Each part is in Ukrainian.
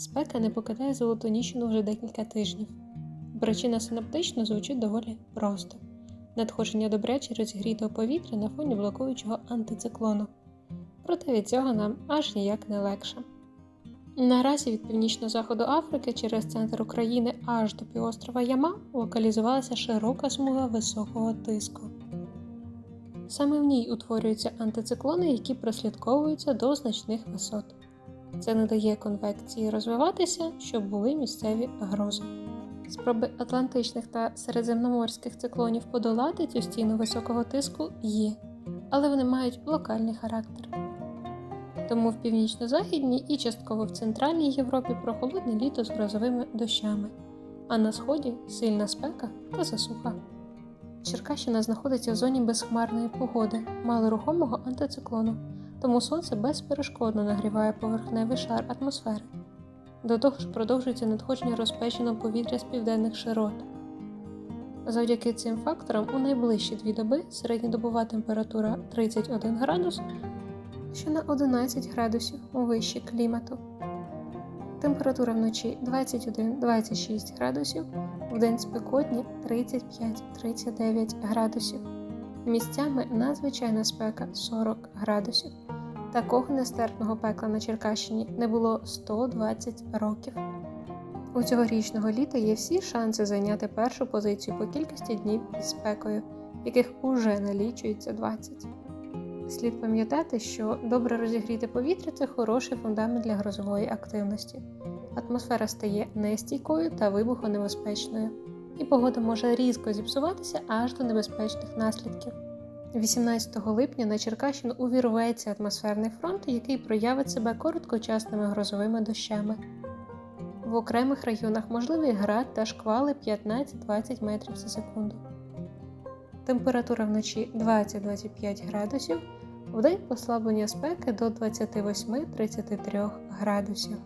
Спека не покидає Золотоніщину вже декілька тижнів. Причина синаптично звучить доволі просто: надходження добряче розігрітого повітря на фоні блокуючого антициклону. Проте від цього нам аж ніяк не легше. Наразі від північно-заходу Африки через центр України аж до півострова Яма локалізувалася широка смуга високого тиску. Саме в ній утворюються антициклони, які прослідковуються до значних висот. Це не дає конвекції розвиватися, щоб були місцеві грози. Спроби атлантичних та середземноморських циклонів подолати цю стіну високого тиску є, але вони мають локальний характер. Тому в північно-західній і частково в центральній Європі прохолодне літо з грозовими дощами, а на сході сильна спека та засуха. Черкащина знаходиться в зоні безхмарної погоди, малорухомого антициклону, тому сонце безперешкодно нагріває поверхневий шар атмосфери. До того ж продовжується надходження розпеченого повітря з південних широт. Завдяки цим факторам у найближчі дві доби середньодобова температура 31 градус, що на 11 градусів вище клімату. Температура вночі 21-26 градусів, вдень спекотні 35-39 градусів. Місцями надзвичайна спека 40 градусів. Такого нестерпного пекла на Черкащині не було 120 років. У цьогорічного літа є всі шанси зайняти першу позицію по кількості днів із спекою, яких уже налічується 20. Слід пам'ятати, що добре розігріте повітря це хороший фундамент для грозової активності. Атмосфера стає нестійкою та вибухонебезпечною, і погода може різко зіпсуватися аж до небезпечних наслідків. 18 липня на Черкащину увірветься атмосферний фронт, який проявить себе короткочасними грозовими дощами. В окремих районах можливий град та шквали 15-20 метрів за секунду. Температура вночі 20-25 градусів, вдень послаблення спеки до 28-33 градусів.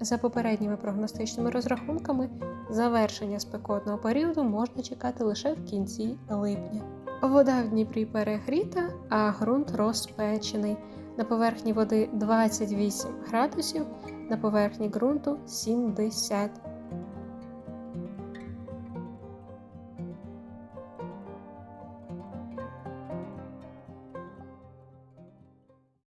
За попередніми прогностичними розрахунками, завершення спекотного періоду можна чекати лише в кінці липня. Вода в Дніпрі перегріта, а ґрунт розпечений. На поверхні води 28 градусів, на поверхні ґрунту 70